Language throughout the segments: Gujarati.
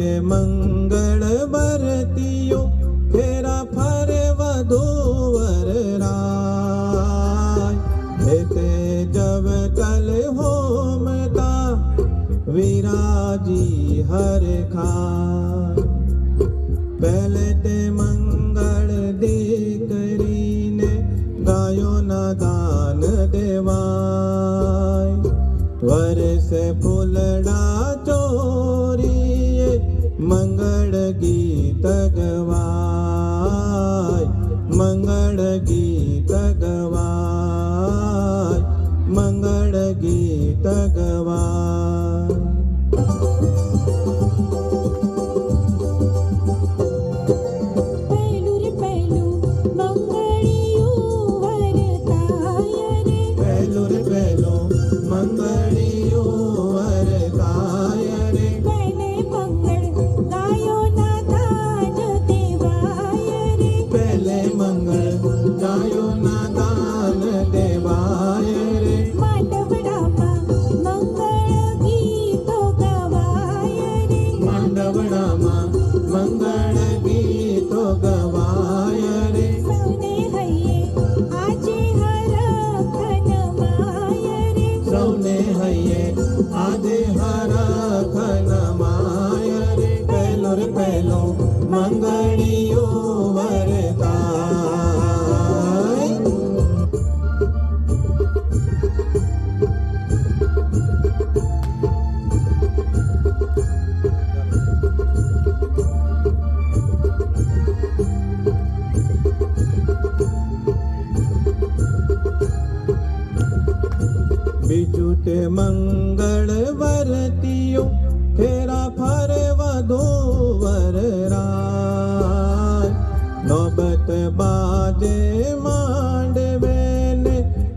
मंगल tag તે મંગળ વરતીઓ ફેરા ફરવા ધોવર રાય. નોબત બાજે માંડવે ને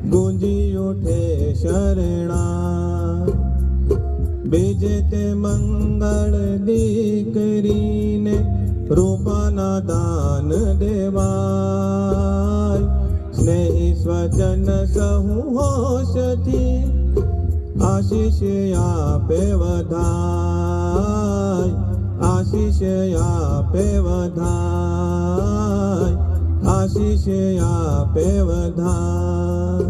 ગુંજી ઉઠે શરણા બીજ તે મંગળ દીકરીને રૂપાના દાન સ્વજન સહુ હોશથી આશીષ આપે વધાય આશીષ આપે વધાય આશીષ આપે વધાય.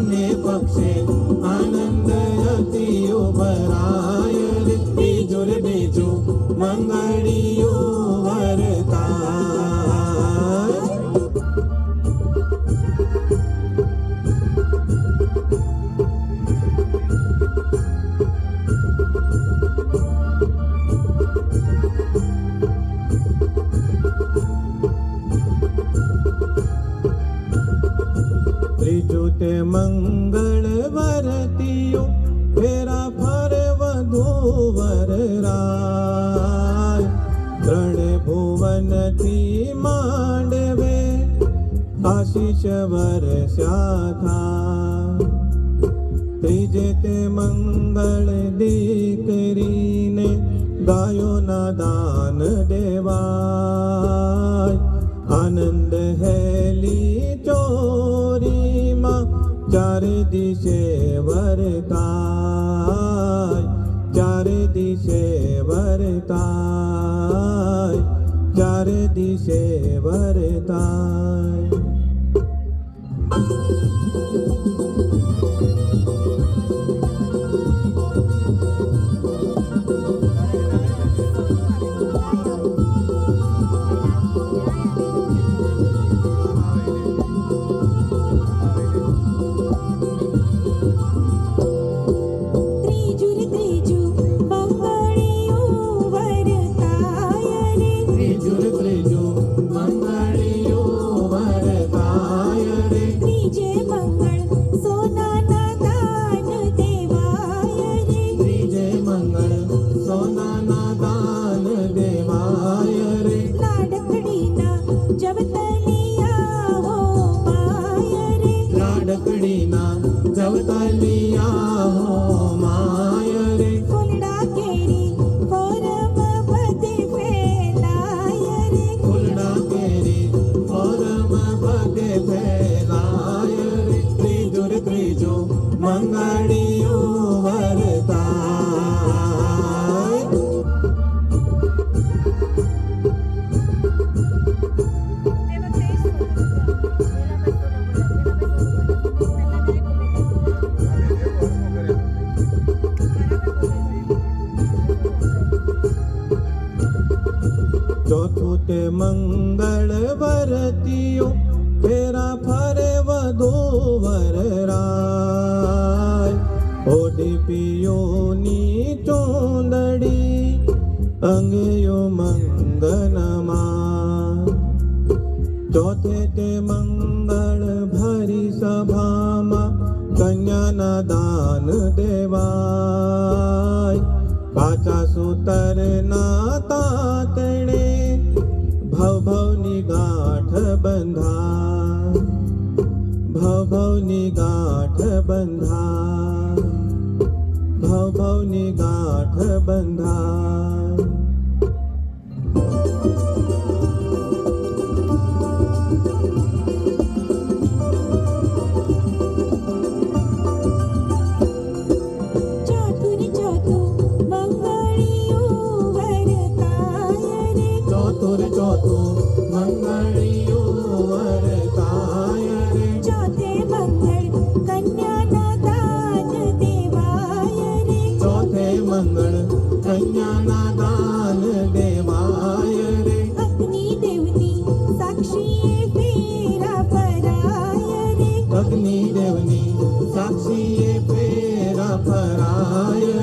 ने बख्शे आनंद अति भरा ફેરા ફરે વધુ વરરાય. ત્રણ ભુવનથી માંડવે, આશીષ વર થા ત્રીજે તે મંગળ દીકરીને ગાયોના દાન દેવાય. આનંદ હેલી ચોરીમાં ચારે દી વરતાય ચારે દિશે વરતાય. So na na. કે મંગળ વરતીયો ફેરા ફરે વધુ વરરાય ઓઢી પિયોની ચોંદડી અંગયો મંગનમાં ચોથે તે મંગળ ભરી સભામાં કન્યાના દાન દેવાય પાછા સુતર તાતણે भवभवनी गाठ बंधा भवभवनी गाठ बंधा भवभवनी गाठ बंधा।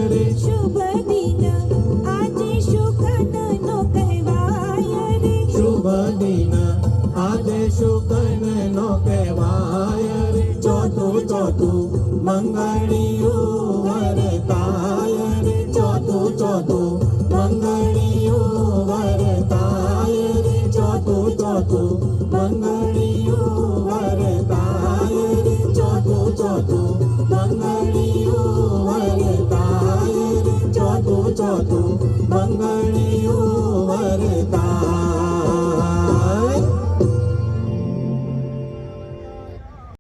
રે શુભ દિન આજે શુકનનો કહેવાય રે શુભ દિન આજે શુકનનો કહેવાય રે ચોથું ચોથું મંગળિયું